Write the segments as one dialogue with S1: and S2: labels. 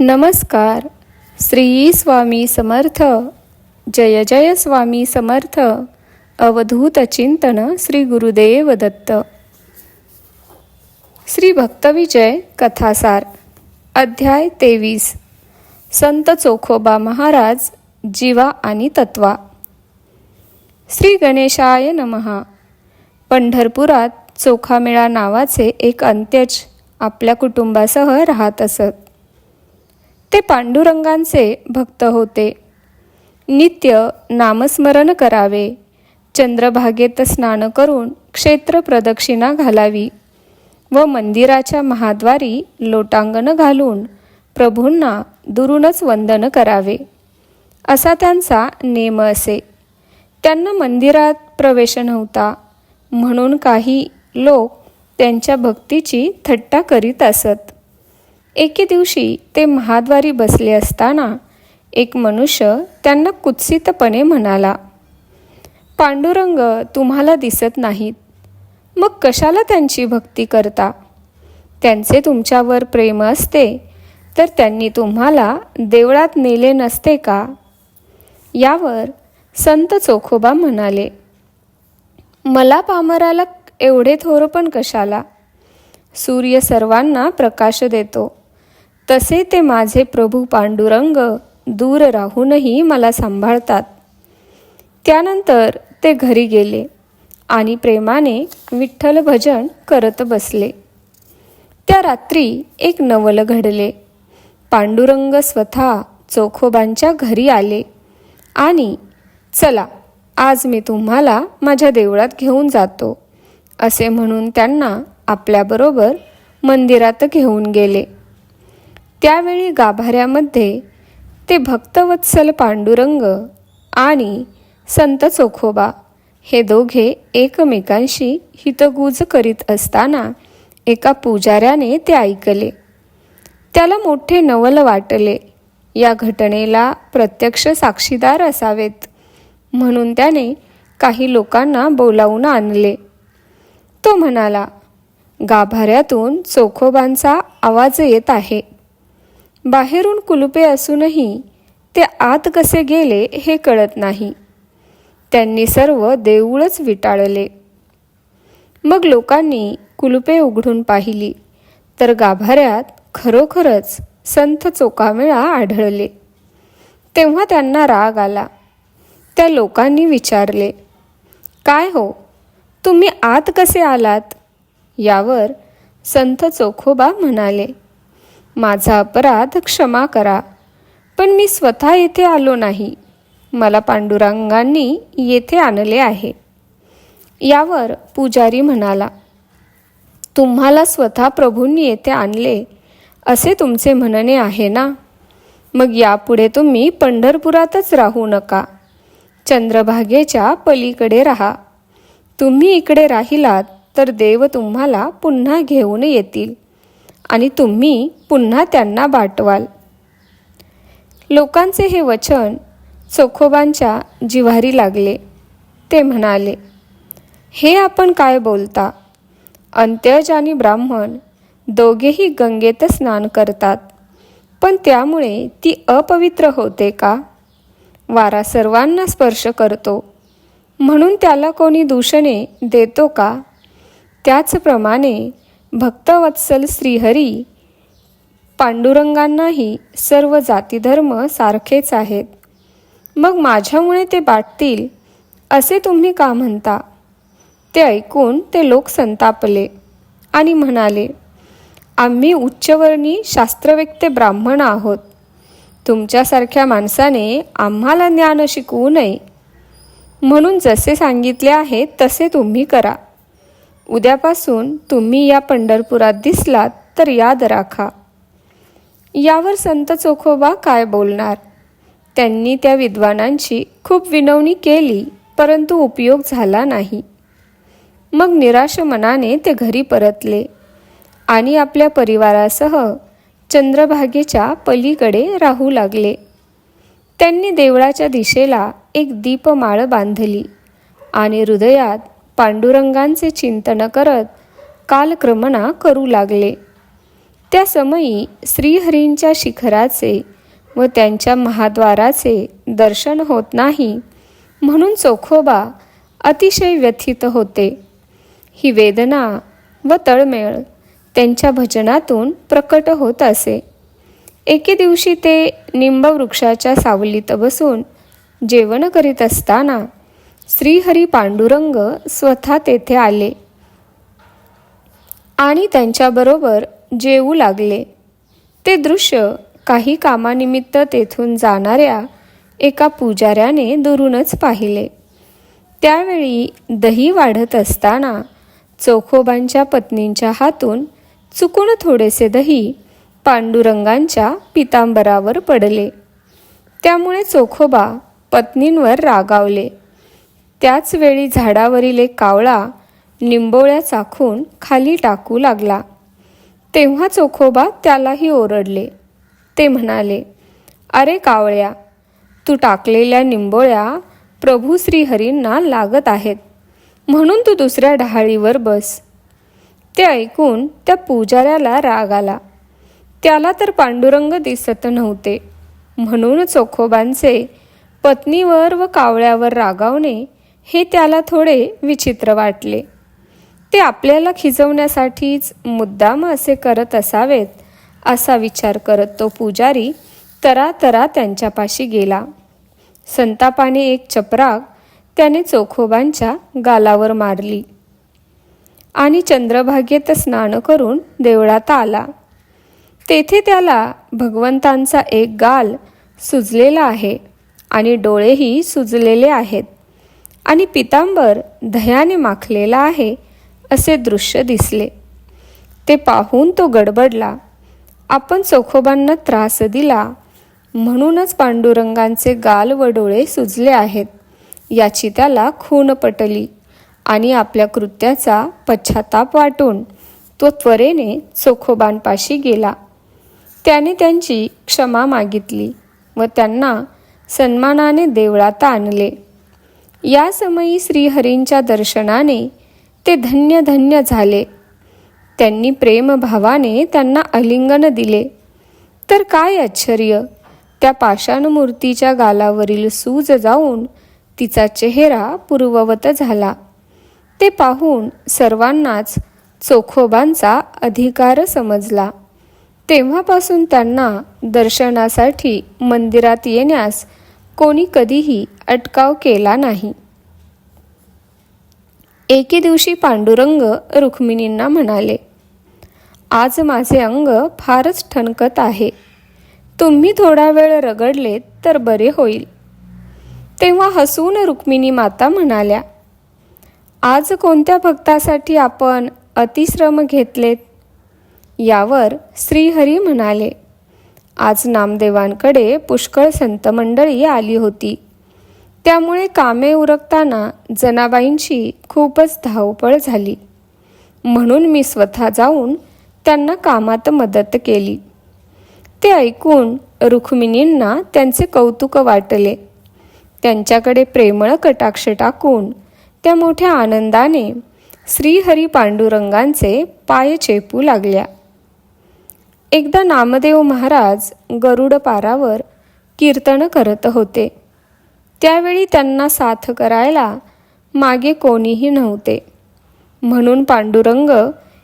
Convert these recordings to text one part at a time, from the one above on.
S1: नमस्कार. श्री स्वामी समर्थ. जय जय स्वामी समर्थ. अवधूत चिंतन श्री गुरुदेव दत्त. श्री भक्तविजय कथासार. अध्याय तेवीस. संत चोखोबा महाराज जीवा आणि तत्वा. श्री गणेशाय नमहा पंढरपुरात चोखामेळा नावाचे एक अंत्यज आपल्या कुटुंबासह राहत असत. ते पांडुरंगांचे भक्त होते. नित्य नामस्मरण करावे. चंद्रभागेत स्नान करून क्षेत्र प्रदक्षिणा घालावी व मंदिराच्या महाद्वारी लोटांगण घालून प्रभूंना दुरूनच वंदन करावे. असा त्यांचा नेम असे. त्यांना मंदिरात प्रवेश नव्हता. म्हणून काही लोक त्यांच्या भक्तीची थट्टा करीत असत. एके दिवशी ते महाद्वारी बसले असताना एक मनुष्य त्यांना कुत्सितपणे म्हणाला पांडुरंग तुम्हाला दिसत नाहीत. मग कशाला त्यांची भक्ती करता? त्यांचे तुमच्यावर प्रेम असते तर त्यांनी तुम्हाला देवळात नेले नसते का यावर संत चोखोबा म्हणाले मला पामराला एवढे थोरपण कशाला? सूर्य सर्वांना प्रकाश देतो. तसे ते माझे प्रभू पांडुरंग दूर राहूनही मला सांभाळतात. त्यानंतर ते घरी गेले आणि प्रेमाने विठ्ठल भजन करत बसले. त्या रात्री एक नवल घडले. पांडुरंग स्वतः चोखोबांच्या घरी आले आणि चला आज मी तुम्हाला माझ्या देवळात घेऊन जातो असे म्हणून त्यांना आपल्याबरोबर मंदिरात घेऊन गेले. त्यावेळी गाभाऱ्यामध्ये ते भक्तवत्सल पांडुरंग आणि संत चोखोबा हे दोघे एकमेकांशी हितगुज करीत असताना एका पुजाऱ्याने ते ऐकले. त्याला मोठे नवल वाटले. या घटनेला प्रत्यक्ष साक्षीदार असावेत म्हणून त्याने काही लोकांना बोलावून आणले. तो म्हणाला गाभाऱ्यातून चोखोबांचा आवाज येत आहे. बाहेरून कुलुपे असूनही ते आत कसे गेले हे कळत नाही. त्यांनी सर्व देऊळच विटाळले. मग लोकांनी कुलुपे उघडून पाहिली तर गाभाऱ्यात खरोखरच संत चोकामेळा आढळले. तेव्हा त्यांना राग आला. त्या लोकांनी विचारले काय हो? तुम्ही आत कसे आलात? यावर संत चोखोबा म्हणाले माझा अपराध क्षमा करा. पण मी स्वतः येथे आलो नाही. मला पांडुरंगांनी येथे आणले आहे. यावर पुजारी म्हणाला तुम्हाला स्वतः प्रभूंनी येथे आणले असे तुमचे म्हणणे आहे ना? मग यापुढे तुम्ही पंढरपुरातच राहू नका. चंद्रभागेच्या पलीकडे राहा. तुम्ही इकडे राहिलात तर देव तुम्हाला पुन्हा घेऊन येतील. आणि तुम्ही पुन्हा त्यांना बाटवाल. लोकांचे हे वचन चोखोबांच्या जिव्हारी लागले. ते म्हणाले हे आपण काय बोलता? अंत्यज आणि ब्राह्मण दोघेही गंगेत स्नान करतात. पण त्यामुळे ती अपवित्र होते का? वारा सर्वांना स्पर्श करतो. म्हणून त्याला कोणी दूषणे देतो का? त्याचप्रमाणे भक्तवत्सल श्रीहरी पांडुरंगांनाही सर्व जातीधर्म सारखेच आहेत. मग माझ्यामुळे ते बाटतील असे तुम्ही का म्हणता? ते ऐकून ते लोक संतापले आणि म्हणाले आम्ही उच्चवर्णी शास्त्रवेक्ते ब्राह्मण आहोत. तुमच्यासारख्या माणसाने आम्हाला ज्ञान शिकवू नये. म्हणून जसे सांगितले आहे तसे तुम्ही करा. उद्यापासून तुम्ही या पंढरपुरात दिसलात तर याद राखा. यावर संत चोखोबा काय बोलणार? त्यांनी त्या विद्वानांची खूप विनवणी केली परंतु उपयोग झाला नाही. मग निराश मनाने ते घरी परतले आणि आपल्या परिवारासह चंद्रभागेच्या पलीकडे राहू लागले. त्यांनी देवळाच्या दिशेला एक दीपमाळ बांधली आणि हृदयात पांडुरंगांचे चिंतन करत कालक्रमणा करू लागले. त्या समयी श्रीहरींच्या शिखराचे व त्यांच्या महाद्वाराचे दर्शन होत नाही म्हणून चोखोबा अतिशय व्यथित होते. ही वेदना व तळमेळ त्यांच्या भजनातून प्रकट होत असे. एके दिवशी ते निंबवृक्षाच्या सावलीत बसून जेवण करीत असताना श्रीहरी पांडुरंग स्वतः तेथे आले आणि त्यांच्याबरोबर जेवू लागले. ते दृश्य काही कामानिमित्त तेथून जाणाऱ्या एका पुजाऱ्याने दुरूनच पाहिले. त्यावेळी दही वाढत असताना चोखोबांच्या पत्नींच्या हातून चुकून थोडेसे दही पांडुरंगांच्या पितांबरावर पडले. त्यामुळे चोखोबा पत्नींवर रागावले. त्याच वेळी झाडावरील एक कावळा निंबोळ्या चाखून खाली टाकू लागला. तेव्हा चोखोबा त्यालाही ओरडले. ते म्हणाले अरे कावळ्या तू टाकलेल्या निंबोळ्या प्रभू श्रीहरींना लागत आहेत. म्हणून तू दुसऱ्या डहाळीवर बस. ते ऐकून त्या पुजाऱ्याला राग आला. त्याला तर पांडुरंग दिसत नव्हते. म्हणून चोखोबांचे पत्नीवर व कावळ्यावर रागावणे हे त्याला थोडे विचित्र वाटले. ते आपल्याला खिजवण्यासाठीच मुद्दाम असे करत असावेत असा विचार करत तो पुजारी तरा तरा त्यांच्यापाशी गेला. संतापाने एक चपराक त्याने चोखोबांच्या गालावर मारली आणि चंद्रभागेत स्नान करून देवळात आला. तेथे त्याला भगवंतांचा एक गाल सुजलेला आहे आणि डोळेही सुजलेले आहेत. आणि पितांबर दह्याने माखलेला आहे असे दृश्य दिसले. ते पाहून तो गडबडला. आपण चोखोबांना त्रास दिला. म्हणूनच पांडुरंगांचे गाल व डोळे सुजले आहेत. याची त्याला खून पटली आणि आपल्या कृत्याचा पश्चाताप वाटून तो त्वरेने चोखोबांपाशी गेला. त्याने त्यांची क्षमा मागितली व त्यांना सन्मानाने देवळात आणले. या समयी श्रीहरींच्या दर्शनाने ते धन्य धन्य झाले. त्यांनी प्रेमभावाने त्यांना अलिंगन दिले. तर काय आश्चर्य! त्या पाषाणमूर्तीच्या गालावरील सूज जाऊन तिचा चेहरा पूर्ववत झाला. ते पाहून सर्वांनाच चोखोबांचा अधिकार समजला. तेव्हापासून त्यांना दर्शनासाठी मंदिरात येण्यास कोणी कधीही अटकाव केला नाही. एके दिवशी पांडुरंग रुक्मिणींना म्हणाले आज माझे अंग फारच ठणकत आहे. तुम्ही थोडा वेळ रगडलेत तर बरे होईल. तेव्हा हसून रुक्मिणी माता म्हणाल्या आज कोणत्या भक्तासाठी आपण अतिश्रम घेतलेत? यावर श्रीहरी म्हणाले आज नामदेवांकडे पुष्कळ संत मंडळी आली होती. त्यामुळे कामे उरकताना जनाबाईंची खूपच धावपळ झाली. म्हणून मी स्वतः जाऊन त्यांना कामात मदत केली. ते ऐकून रुक्मिणींना त्यांचे कौतुक वाटले. त्यांच्याकडे प्रेमळ कटाक्ष टाकून त्या मोठ्या आनंदाने श्रीहरी पांडुरंगांचे पाय चेपू लागल्या. एकदा नामदेव महाराज गरुड पारावर कीर्तन करत होते. त्यावेळी त्यांना साथ करायला मागे कोणीही नव्हते. म्हणून पांडुरंग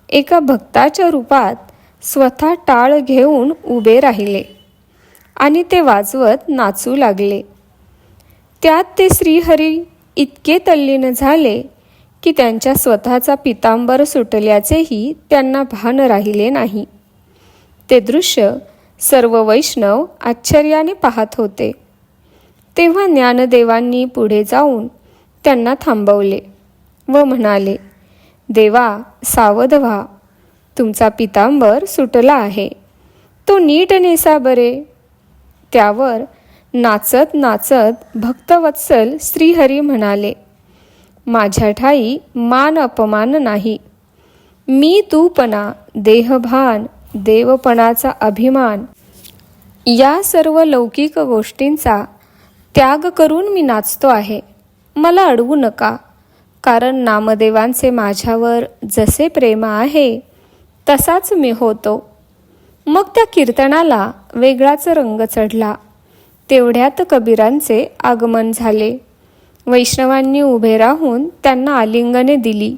S1: एका भक्ताच्या रूपात स्वतः टाळ घेऊन उभे राहिले आणि ते वाजवत नाचू लागले. त्यात ते श्रीहरी इतके तल्लीन झाले की त्यांच्या स्वतःचा पितांबर सुटल्याचेही त्यांना भान राहिले नाही. ते दृश्य सर्व वैष्णव आश्चर्याने पाहत होते. तेव्हा ज्ञानदेवांनी पुढे जाऊन त्यांना थांबवले व म्हणाले देवा सावध व्हा. तुमचा पितांबर सुटला आहे. तो नीट नेसा बरे. त्यावर नाचत नाचत भक्तवत्सल श्रीहरी म्हणाले माझ्या ठाई मान अपमान नाही. मी तूपणा देहभान देवपणाचा अभिमान. या सर्व लौकिक गोष्टींचा त्याग करून मी नाचतो आहे. मला अडवू नका. कारण नामदेवांचे माझ्यावर जसे प्रेम आहे तसाच मी होतो. मग त्या कीर्तनाला वेगळाच रंग चढला. तेवढ्यात कबीरांचे आगमन झाले. वैष्णवांनी उभे राहून त्यांना आलिंगने दिली.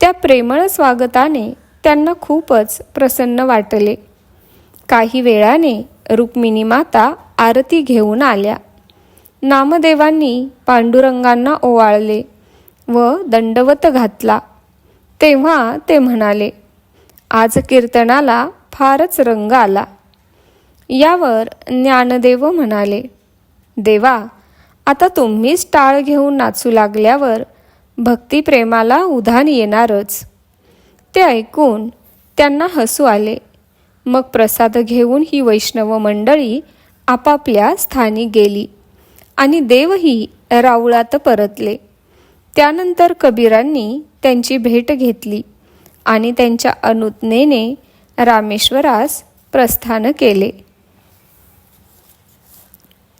S1: त्या प्रेमळ स्वागताने त्यांना खूपच प्रसन्न वाटले. काही वेळाने रुक्मिणी माता आरती घेऊन आल्या. नामदेवांनी पांडुरंगांना ओवाळले व दंडवत घातला. तेव्हा ते म्हणाले आज कीर्तनाला फारच रंग आला. यावर ज्ञानदेव म्हणाले देवा आता तुम्हीच टाळ घेऊन नाचू लागल्यावर भक्तिप्रेमाला उधाण येणारच. ते ऐकून त्यांना हसू आले. मग प्रसाद घेऊन ही वैष्णव मंडळी आपापल्या स्थानी गेली आणि देवही राऊळात परतले. त्यानंतर कबीरांनी त्यांची भेट घेतली आणि त्यांच्या अनुज्ञेने रामेश्वरास प्रस्थान केले.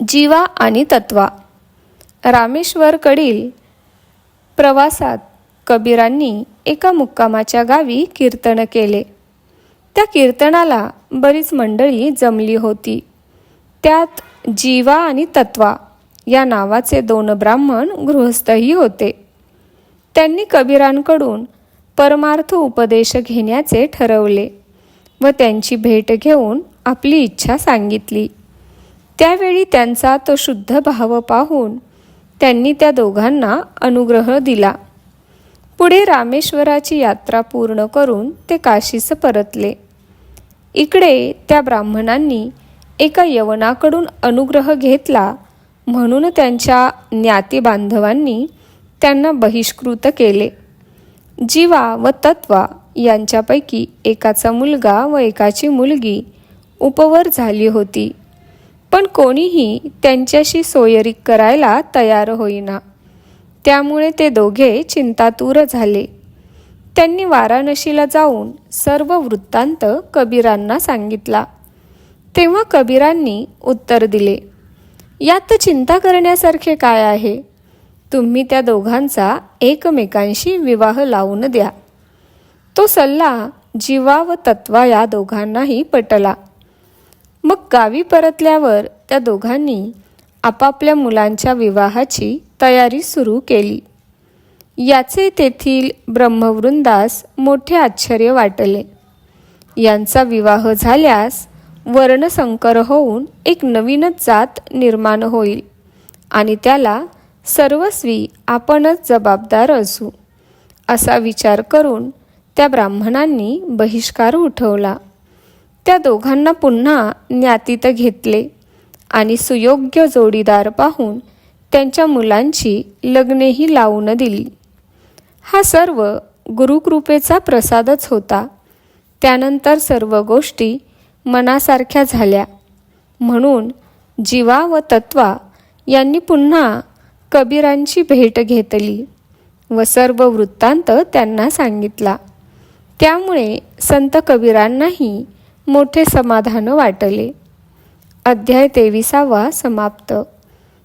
S1: जीवा आणि तत्वा. रामेश्वरकडील प्रवासात कबीरांनी एका मुक्कामाच्या गावी कीर्तन केले. त्या कीर्तनाला बरीच मंडळी जमली होती. त्यात जीवा आणि तत्वा या नावाचे दोन ब्राह्मण गृहस्थही होते. त्यांनी कबीरांकडून परमार्थ उपदेश घेण्याचे ठरवले व त्यांची भेट घेऊन आपली इच्छा सांगितली. त्यावेळी त्यांचा तो शुद्ध भाव पाहून त्यांनी त्या दोघांना अनुग्रह दिला. पुढे रामेश्वराची यात्रा पूर्ण करून ते काशीस परतले. इकडे त्या ब्राह्मणांनी एका यवनाकडून अनुग्रह घेतला म्हणून त्यांच्या ज्ञाती बांधवांनी त्यांना बहिष्कृत केले. जीवा व तत्वा यांच्यापैकी एकाचा मुलगा व एकाची मुलगी उपवर झाली होती. पण कोणीही त्यांच्याशी सोयरीक करायला तयार होईना. त्यामुळे ते दोघे चिंतातूर झाले. त्यांनी वाराणसीला जाऊन सर्व वृत्तांत कबीरांना सांगितला. तेव्हा कबीरांनी उत्तर दिले यात चिंता करण्यासारखे काय आहे? तुम्ही त्या दोघांचा एकमेकांशी विवाह लावून द्या. तो सल्ला जीवा व तत्वा या दोघांनाही पटला. मग गावी परतल्यावर त्या दोघांनी आपापल्या मुलांच्या विवाहाची तयारी सुरू केली. याचे तेथील ब्रह्मवृंदास मोठे आश्चर्य वाटले. यांचा विवाह झाल्यास वर्णसंकर होऊन एक नवीनच जात निर्माण होईल आणि त्याला सर्वस्वी आपणच जबाबदार असू असा विचार करून त्या ब्राह्मणांनी बहिष्कार उठवला. त्या दोघांना पुन्हा ज्ञातीत घेतले आणि सुयोग्य जोडीदार पाहून त्यांच्या मुलांची लग्नेही लावून दिली. हा सर्व गुरुकृपेचा प्रसादच होता. त्यानंतर सर्व गोष्टी मनासारख्या झाल्या. म्हणून जीवा व तत्वा यांनी पुन्हा कबीरांची भेट घेतली व सर्व वृत्तांत त्यांना सांगितला. त्यामुळे संत कबीरांनाही मोठे समाधान वाटले. अध्याय तेविसावा समाप्त.